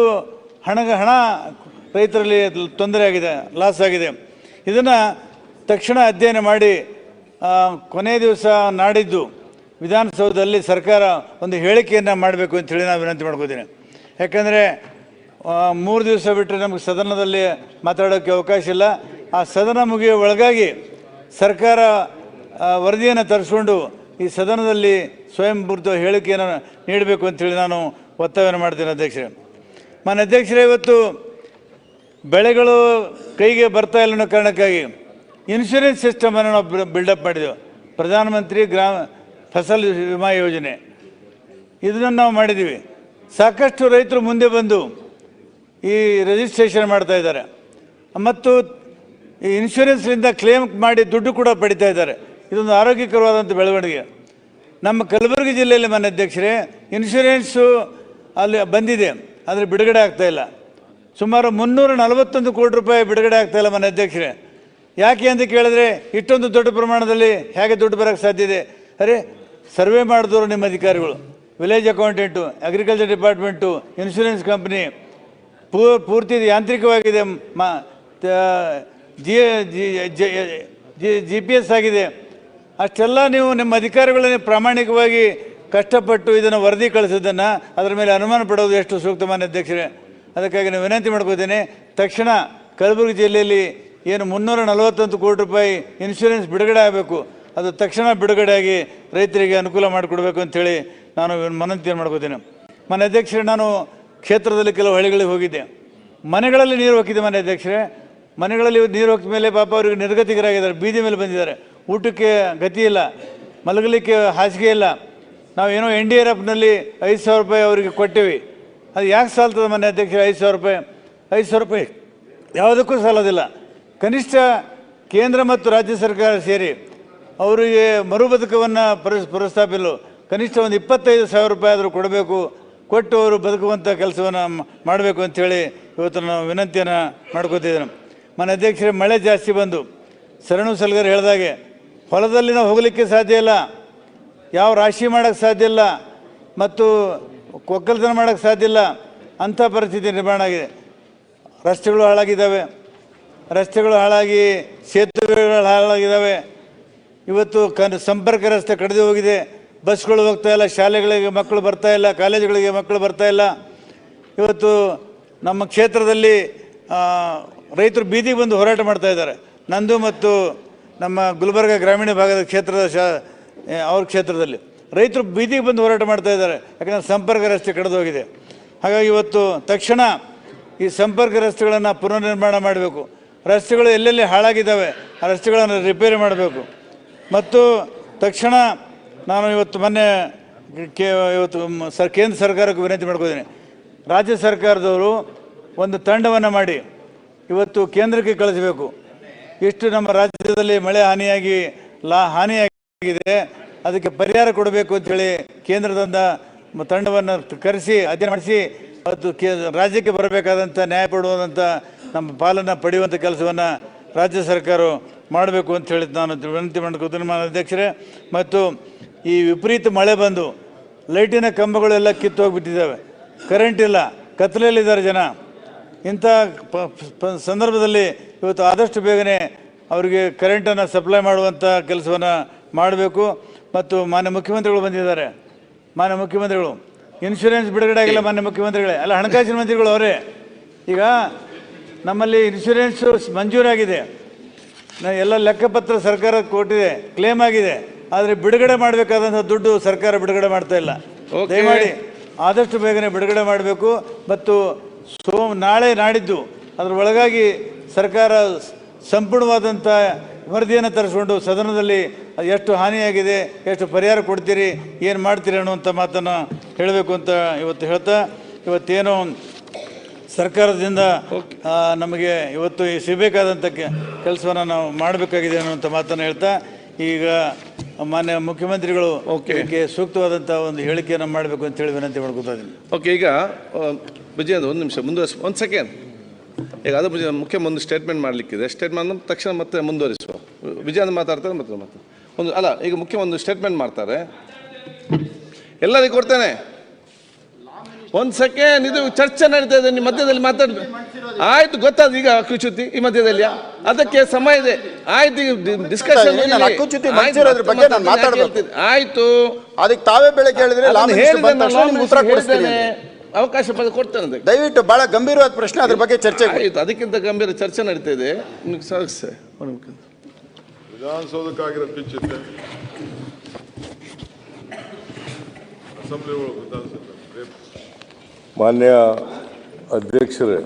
ಹಣಗ ಹಣ ರೈತರಲ್ಲಿ ತೊಂದರೆ ಆಗಿದೆ, ಲಾಸ್ ಆಗಿದೆ? ಇದನ್ನು ತಕ್ಷಣ ಅಧ್ಯಯನ ಮಾಡಿ ಕೊನೆಯ ದಿವಸ ನಾಡಿದ್ದು ವಿಧಾನಸೌಧದಲ್ಲಿ ಸರ್ಕಾರ ಒಂದು ಹೇಳಿಕೆಯನ್ನು ಮಾಡಬೇಕು ಅಂತೇಳಿ ನಾನು ವಿನಂತಿ ಮಾಡ್ಕೋತೀನಿ. ಯಾಕಂದರೆ ಮೂರು ದಿವಸ ಬಿಟ್ಟರೆ ನಮಗೆ ಸದನದಲ್ಲಿ ಮಾತಾಡೋಕ್ಕೆ ಅವಕಾಶ ಇಲ್ಲ. ಆ ಸದನ ಮುಗಿಯೋ ಒಳಗಾಗಿ ಸರ್ಕಾರ ವರದಿಯನ್ನು ತರಿಸ್ಕೊಂಡು ಈ ಸದನದಲ್ಲಿ ಸ್ವಯಂಪೂರ್ತ ಹೇಳಿಕೆಯನ್ನು ನೀಡಬೇಕು ಅಂತೇಳಿ ನಾನು ಒತ್ತಾಯವನ್ನು ಮಾಡ್ತೀನಿ ಅಧ್ಯಕ್ಷರೇ. ಮಾನ್ಯ ಅಧ್ಯಕ್ಷರೇ, ಇವತ್ತು ಬೆಳೆಗಳು ಕೈಗೆ ಬರ್ತಾ ಇಲ್ಲ ಅನ್ನೋ ಕಾರಣಕ್ಕಾಗಿ ಇನ್ಶೂರೆನ್ಸ್ ಸಿಸ್ಟಮನ್ನು ನಾವು ಬಿಲ್ಡಪ್ ಮಾಡಿದೆವು. ಪ್ರಧಾನಮಂತ್ರಿ ಗ್ರಾಮ, ಫಸಲ್ ವಿಮಾ ಯೋಜನೆ. ಇದನ್ನು ನಾವು ಮಾಡಿದ್ದೀವಿ. ಸಾಕಷ್ಟು ರೈತರು ಮುಂದೆ ಬಂದು ಈ ರಿಜಿಸ್ಟ್ರೇಷನ್ ಮಾಡ್ತಾ ಇದ್ದಾರೆ. ಮತ್ತು ಈ ಇನ್ಶೂರೆನ್ಸ್ನಿಂದ ಕ್ಲೇಮ್ ಮಾಡಿ ದುಡ್ಡು ಕೂಡ ಪಡಿತಾ ಇದ್ದಾರೆ. ಇದೊಂದು ಆರೋಗ್ಯಕರವಾದಂಥ ಬೆಳವಣಿಗೆ. ನಮ್ಮ ಕಲಬುರಗಿ ಜಿಲ್ಲೆಯಲ್ಲಿ ಮನೆ ಅಧ್ಯಕ್ಷರೇ ಇನ್ಶೂರೆನ್ಸು ಅಲ್ಲಿ ಬಂದಿದೆ, ಆದರೆ ಬಿಡುಗಡೆ ಆಗ್ತಾ ಇಲ್ಲ. ಸುಮಾರು ಮುನ್ನೂರ ನಲವತ್ತೊಂದು ಕೋಟಿ ರೂಪಾಯಿ ಬಿಡುಗಡೆ ಇಲ್ಲ ಮನೆ ಅಧ್ಯಕ್ಷರೇ. ಯಾಕೆ ಅಂತ ಕೇಳಿದ್ರೆ, ಇಷ್ಟೊಂದು ದೊಡ್ಡ ಪ್ರಮಾಣದಲ್ಲಿ ಹೇಗೆ ದುಡ್ಡು ಬರೋಕ್ಕೆ ಸಾಧ್ಯ ಇದೆ? ಅರೆ, ಸರ್ವೆ ಮಾಡಿದವರು ನಿಮ್ಮ ಅಧಿಕಾರಿಗಳು. Village accountant agriculture department insurance company ಪೂ- ಪೂರ್ತಿ ಯಾಂತ್ರಿಕವಾಗಿದೆ ಜಿ ಜಿ ಪಿ ಎಸ್ ಆಗಿದೆ. ಅಷ್ಟೆಲ್ಲ ನೀವು ನಿಮ್ಮ ಅಧಿಕಾರಿಗಳನ್ನ ಪ್ರಾಮಾಣಿಕವಾಗಿ ಕಷ್ಟಪಟ್ಟು ಇದನ್ನು ವರದಿ ಕಳಿಸೋದನ್ನು ಅದರ ಮೇಲೆ ಅನುಮಾನ ಪಡೋದು ಎಷ್ಟು ಸೂಕ್ತ ಮಾನ್ಯ ಅಧ್ಯಕ್ಷರೇ? ಅದಕ್ಕಾಗಿ ನಾನು ವಿನಂತಿ ಮಾಡ್ಕೋತೀನಿ ತಕ್ಷಣ ಕಲಬುರಗಿ ಜಿಲ್ಲೆಯಲ್ಲಿ ಏನು ಮುನ್ನೂರ ನಲವತ್ತೊಂದು ಕೋಟಿ ರೂಪಾಯಿ ಇನ್ಶೂರೆನ್ಸ್ ಬಿಡುಗಡೆ ಆಗಬೇಕು, ಅದು ತಕ್ಷಣ ಬಿಡುಗಡೆಯಾಗಿ ರೈತರಿಗೆ ಅನುಕೂಲ ಮಾಡಿಕೊಡ್ಬೇಕು ಅಂತೇಳಿ ನಾನು ಮನಂತಿಯನ್ನು ಮಾಡ್ಕೋತೀನಿ ಮನೆ ಅಧ್ಯಕ್ಷರೇ, ನಾನು ಕ್ಷೇತ್ರದಲ್ಲಿ ಕೆಲವು ಹಳ್ಳಿಗಳಿಗೆ ಹೋಗಿದ್ದೆ. ಮನೆಗಳಲ್ಲಿ ನೀರು ಹೋಗಿದ್ದೆ ಮನೆ ಅಧ್ಯಕ್ಷರೇ. ಮನೆಗಳಲ್ಲಿ ನೀರು ಹೋಗಿದ ಮೇಲೆ ಪಾಪ ಅವರಿಗೆ ನಿರ್ಗತಿಕರಾಗಿದ್ದಾರೆ. ಬೀದಿ ಮೇಲೆ ಬಂದಿದ್ದಾರೆ. ಊಟಕ್ಕೆ ಗತಿ ಇಲ್ಲ. ಮಲಗಲಿಕ್ಕೆ ಹಾಸಿಗೆ ಇಲ್ಲ. ನಾವು ಏನೋ ಎನ್ ಡಿ ಆರ್ ಎಫ್ನಲ್ಲಿ ಐದು ಸಾವಿರ ರೂಪಾಯಿ ಅವರಿಗೆ ಕೊಟ್ಟಿವಿ. ಅದು ಯಾಕೆ ಸಾಲ್ತದೆ ಮನೆ ಅಧ್ಯಕ್ಷರು ಐದು ಸಾವಿರ ರೂಪಾಯಿ? ಐದು ಸಾವಿರ ರೂಪಾಯಿ ಯಾವುದಕ್ಕೂ ಸಾಲೋದಿಲ್ಲ. ಕನಿಷ್ಠ ಕೇಂದ್ರ ಮತ್ತು ರಾಜ್ಯ ಸರ್ಕಾರ ಸೇರಿ ಅವರಿಗೆ ಮರು ಬದುಕವನ್ನು ಪ್ರಸ್ ಕನಿಷ್ಠ ಒಂದು ಇಪ್ಪತ್ತೈದು ಸಾವಿರ ರೂಪಾಯಿ ಆದರೂ ಕೊಡಬೇಕು. ಕೊಟ್ಟು ಅವರು ಬದುಕುವಂಥ ಕೆಲಸವನ್ನು ಮಾಡಬೇಕು ಅಂಥೇಳಿ ಇವತ್ತು ನಾವು ವಿನಂತಿಯನ್ನು ಮಾಡ್ಕೋತಿದ್ದೇನೆ. ಮನೆ ಅಧ್ಯಕ್ಷರೇ, ಮಳೆ ಜಾಸ್ತಿ ಬಂದು ಶರಣು ಸಲ್ಗರ್ ಹೇಳಿದಾಗೆ ಹೊಲದಲ್ಲಿ ನಾವು ಹೋಗಲಿಕ್ಕೆ ಸಾಧ್ಯ ಇಲ್ಲ, ಯಾವ ರಾಶಿ ಮಾಡೋಕ್ಕೆ ಸಾಧ್ಯ ಇಲ್ಲ, ಮತ್ತು ಒಕ್ಕಲ್ತನ ಮಾಡೋಕ್ಕೆ ಸಾಧ್ಯ ಇಲ್ಲ, ಅಂಥ ಪರಿಸ್ಥಿತಿ ನಿರ್ಮಾಣ ಆಗಿದೆ. ರಸ್ತೆಗಳು ಹಾಳಾಗಿದ್ದಾವೆ, ರಸ್ತೆಗಳು ಹಾಳಾಗಿ, ಸೇತುವೆಗಳು ಹಾಳಾಗಿದ್ದಾವೆ. ಇವತ್ತು ಕನ್, ಸಂಪರ್ಕ ರಸ್ತೆ ಕಡಿದು ಹೋಗಿದೆ. ಬಸ್ಗಳು ಹೋಗ್ತಾ ಇಲ್ಲ, ಶಾಲೆಗಳಿಗೆ ಮಕ್ಕಳು ಬರ್ತಾ ಇಲ್ಲ, ಕಾಲೇಜುಗಳಿಗೆ ಮಕ್ಕಳು ಬರ್ತಾ ಇಲ್ಲ. ಇವತ್ತು ನಮ್ಮ ಕ್ಷೇತ್ರದಲ್ಲಿ ರೈತರು ಬೀದಿಗೆ ಬಂದು ಹೋರಾಟ ಮಾಡ್ತಾ ಇದ್ದಾರೆ. ನಂದು ಮತ್ತು ನಮ್ಮ ಗುಲ್ಬರ್ಗ ಗ್ರಾಮೀಣ ಭಾಗದ ಕ್ಷೇತ್ರದ ಶಾ ಅವ್ರ ಕ್ಷೇತ್ರದಲ್ಲಿ. ರೈತರು ಬೀದಿಗೆ ಬಂದು ಹೋರಾಟ ಮಾಡ್ತಾ ಇದ್ದಾರೆ, ಯಾಕಂದರೆ ಸಂಪರ್ಕ ರಸ್ತೆ ಕಡಿದೋಗಿದೆ ಹಾಗಾಗಿ ಇವತ್ತು ತಕ್ಷಣ ಈ ಸಂಪರ್ಕ ರಸ್ತೆಗಳನ್ನು ಪುನರ್ನಿರ್ಮಾಣ ಮಾಡಬೇಕು. ರಸ್ತೆಗಳು ಎಲ್ಲೆಲ್ಲಿ ಹಾಳಾಗಿದ್ದಾವೆ, ಆ ರಸ್ತೆಗಳನ್ನು ರಿಪೇರಿ ಮಾಡಬೇಕು. ಮತ್ತು ತಕ್ಷಣ ನಾನು ಇವತ್ತು ಮೊನ್ನೆ ಕೆ, ಇವತ್ತು ಸರ್, ಕೇಂದ್ರ ಸರ್ಕಾರಕ್ಕೆ ವಿನಂತಿ ಮಾಡ್ಕೋತೀನಿ ರಾಜ್ಯ ಸರ್ಕಾರದವರು ಒಂದು ತಂಡವನ್ನು ಮಾಡಿ ಇವತ್ತು ಕೇಂದ್ರಕ್ಕೆ ಕಳಿಸಬೇಕು. ಎಷ್ಟು ನಮ್ಮ ರಾಜ್ಯದಲ್ಲಿ ಮಳೆ ಹಾನಿಯಾಗಿ, ಲಾ, ಹಾನಿಯಾಗಿದೆ. ಅದಕ್ಕೆ ಪರಿಹಾರ ಕೊಡಬೇಕು ಅಂತೇಳಿ ಕೇಂದ್ರದಿಂದ ತಂಡವನ್ನು ಕರೆಸಿ, ಅಧ್ಯಯನ ಮಾಡಿಸಿ, ಅದು ಕೇ, ರಾಜ್ಯಕ್ಕೆ ಬರಬೇಕಾದಂಥ ನ್ಯಾಯ ಪಡುವಂಥ ನಮ್ಮ ಪಾಲನ್ನು ಪಡೆಯುವಂಥ ಕೆಲಸವನ್ನು ರಾಜ್ಯ ಸರ್ಕಾರ ಮಾಡಬೇಕು ಅಂತ ಹೇಳಿದ್ದು ನಾನು ವಿನಂತಿ ಮಾಡ್ಕೋತೀನಿ ಮಾನ್ಯ ಅಧ್ಯಕ್ಷರೇ. ಮತ್ತು ಈ ವಿಪರೀತ ಮಳೆ ಬಂದು ಲೈಟಿನ ಕಂಬಗಳೆಲ್ಲ ಕಿತ್ತು ಹೋಗ್ಬಿಟ್ಟಿದ್ದಾವೆ ಕರೆಂಟ್ ಇಲ್ಲ. ಕತ್ತಲೆಯಲ್ಲಿದ್ದಾರೆ ಜನ. ಇಂಥ ಸಂದರ್ಭದಲ್ಲಿ ಇವತ್ತು ಆದಷ್ಟು ಬೇಗನೆ ಅವರಿಗೆ ಕರೆಂಟನ್ನು ಸಪ್ಲೈ ಮಾಡುವಂಥ ಕೆಲಸವನ್ನು ಮಾಡಬೇಕು. ಮತ್ತು ಮಾನ್ಯ ಮುಖ್ಯಮಂತ್ರಿಗಳು ಬಂದಿದ್ದಾರೆ. ಮಾನ್ಯ ಮುಖ್ಯಮಂತ್ರಿಗಳು ಇನ್ಶೂರೆನ್ಸ್ ಬಿಡುಗಡೆ ಆಗಿಲ್ಲ ಮಾನ್ಯ ಮುಖ್ಯಮಂತ್ರಿಗಳೇ. ಅಲ್ಲ, ಹಣಕಾಸಿನ ಮಂತ್ರಿಗಳು ಅವರೇ. ಈಗ ನಮ್ಮಲ್ಲಿ ಇನ್ಶೂರೆನ್ಸು ಮಂಜೂರಾಗಿದೆ. ಎಲ್ಲ ಲೆಕ್ಕಪತ್ರ ಸರ್ಕಾರ ಕೊಟ್ಟಿದೆ. ಕ್ಲೇಮ್ ಆಗಿದೆ. ಆದರೆ ಬಿಡುಗಡೆ ಮಾಡಬೇಕಾದಂಥ ದುಡ್ಡು ಸರ್ಕಾರ ಬಿಡುಗಡೆ ಮಾಡ್ತಾ ಇಲ್ಲ. ದಯಮಾಡಿ ಆದಷ್ಟು ಬೇಗನೆ ಬಿಡುಗಡೆ ಮಾಡಬೇಕು ಮತ್ತು ಸೋಮ್ ನಾಳೆ ನಾಡಿದ್ದು ಅದರ ಒಳಗಾಗಿ ಸರ್ಕಾರ ಸಂಪೂರ್ಣವಾದಂಥ ವರದಿಯನ್ನು ತರಿಸ್ಕೊಂಡು ಸದನದಲ್ಲಿ ಎಷ್ಟು ಹಾನಿಯಾಗಿದೆ ಎಷ್ಟು ಪರಿಹಾರ ಕೊಡ್ತೀರಿ ಏನು ಮಾಡ್ತೀರಿ ಅನ್ನುವಂಥ ಮಾತನ್ನು ಹೇಳಬೇಕು ಅಂತ ಇವತ್ತು ಹೇಳ್ತಾ ಇವತ್ತೇನು ಸರ್ಕಾರದಿಂದ ನಮಗೆ ಇವತ್ತು ಸಿಗಬೇಕಾದಂಥ ಕೆಲಸವನ್ನು ನಾವು ಮಾಡಬೇಕಾಗಿದೆ ಅನ್ನುವಂಥ ಮಾತನ್ನು ಹೇಳ್ತಾ ಈಗ ಮಾನ್ಯ ಮುಖ್ಯಮಂತ್ರಿಗಳು ಓಕೆ ಸೂಕ್ತವಾದಂತಹ ಒಂದು ಹೇಳಿಕೆಯನ್ನು ಮಾಡಬೇಕು ಅಂತ ಹೇಳಿ ವಿನಂತಿ ಮಾಡ್ಕೊತಾ ಇದ್ದೀನಿ. ಓಕೆ ಈಗ ವಿಜಯ್ ಒಂದು ನಿಮಿಷ ಮುಂದುವರಿಸ ಒಂದು ಸೆಕೆಂಡ್ ಈಗ ಅದು ಮುಖ್ಯ ಒಂದು ಸ್ಟೇಟ್ಮೆಂಟ್ ಮಾಡಲಿಕ್ಕಿದೆ. ಸ್ಟೇಟ್ಮೆಂಟ್ ತಕ್ಷಣ ಮತ್ತೆ ಮುಂದುವರಿಸುವ. ವಿಜಯ್ ಮಾತಾಡ್ತಾರೆ ಮತ್ತೆ ಮತ್ತೆ. ಒಂದು ಅಲ್ಲ ಈಗ ಮುಖ್ಯ ಒಂದು ಸ್ಟೇಟ್ಮೆಂಟ್ ಮಾಡ್ತಾರೆ. ಎಲ್ಲರಿಗೂ ಕೊಡ್ತೇನೆ. ಒಂದು ಸೆಕೆಂಡ್ ಇದು ಚರ್ಚೆ ನಡೀತಾ ಇದೆ ನಿಮ್ಮ ಮಧ್ಯದಲ್ಲಿ ಮಾತಾಡ್ಬೇಕು. ಆಯ್ತು ಗೊತ್ತಾದ ಈಗ ಅಕ್ಕುಚ್ಯುತಿ ಈ ಮಧ್ಯದಲ್ಲಿ ಅದಕ್ಕೆ ಸಮಯ ಇದೆ. ಆಯ್ತು ಡಿಸ್ಕಷನ್. ಆಯ್ತು ಅದಕ್ಕೆ ತಾವೇ ಬೆಳಗ್ಗೆ ಹೇಳಿದ್ರೆ ಅವಕಾಶ ಕೊಡ್ತೇನೆ ಅದಕ್ಕೆ. ದಯವಿಟ್ಟು ಬಹಳ ಗಂಭೀರವಾದ ಪ್ರಶ್ನೆ ಅದ್ರ ಬಗ್ಗೆ ಚರ್ಚೆ. ಆಯ್ತು ಅದಕ್ಕಿಂತ ಗಂಭೀರ ಚರ್ಚೆ ನಡೀತಾ ಇದೆ. ವಿಧಾನಸೌಧಕ್ಕಾಗಿರೋ ಪಿಚ್ ಇದೆ ಅಸೆಂಬ್ಲಿ ಒಳಗೆ ವಿಧಾನಸೌಧ. ಮಾನ್ಯ ಅಧ್ಯಕ್ಷರೇ,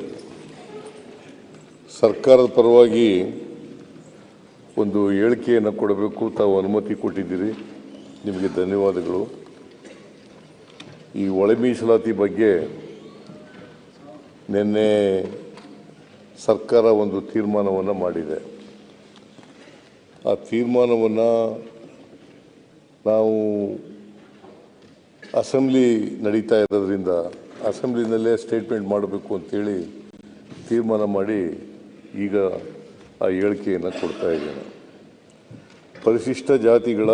ಸರ್ಕಾರದ ಪರವಾಗಿ ಒಂದು ಹೇಳಿಕೆಯನ್ನು ಕೊಡಬೇಕು ತಾವು ಅನುಮತಿ ಕೊಟ್ಟಿದ್ದೀರಿ. ನಿಮಗೆ ಧನ್ಯವಾದಗಳು. ಈ ಒಳ ಮೀಸಲಾತಿ ಬಗ್ಗೆ ನಿನ್ನೆ ಸರ್ಕಾರ ಒಂದು ತೀರ್ಮಾನವನ್ನು ಮಾಡಿದೆ. ಆ ತೀರ್ಮಾನವನ್ನು ನಾವು ಅಸೆಂಬ್ಲಿ ನಡೀತಾ ಇರೋದ್ರಿಂದ ಅಸೆಂಬ್ಲಿನಲ್ಲೇ ಸ್ಟೇಟ್ಮೆಂಟ್ ಮಾಡಬೇಕು ಅಂತೇಳಿ ತೀರ್ಮಾನ ಮಾಡಿ ಈಗ ಆ ಹೇಳಿಕೆಯನ್ನು ಕೊಡ್ತಾ ಇದ್ದೇನೆ. ಪರಿಶಿಷ್ಟ ಜಾತಿಗಳ